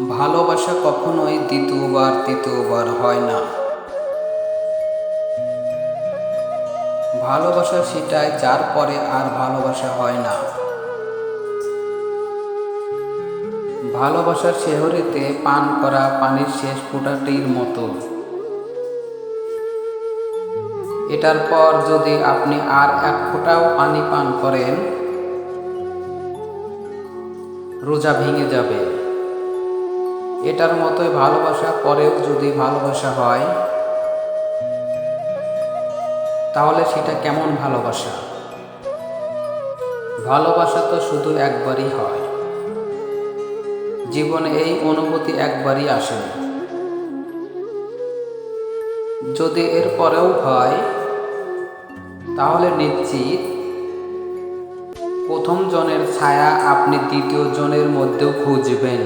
ভালোবাসা কখনোই দ্বিতীয়বার, তৃতীয়বার হয় না। ভালোবাসা সেটাই যার পরে আর ভালোবাসা হয় না। ভালোবাসার শেহরিতে পান করা পানির শেষ ফোঁটাটির মতো। এটার পর যদি আপনি আর এক ফোঁটাও পানি পান করেন, রোজা ভেঙে যাবে। এটার মতোই ভালোবাসা পরেও যদি ভালোবাসা হয়, তাহলে সেটা কেমন ভালোবাসা? ভালোবাসা তো শুধু একবারই হয়। জীবনে এই অনুভূতি একবারই আসে। যদি এর পরেও হয়, তাহলে নিশ্চিত প্রথম জনের ছায়া আপনি দ্বিতীয় জনের মধ্যেও খুঁজবেন।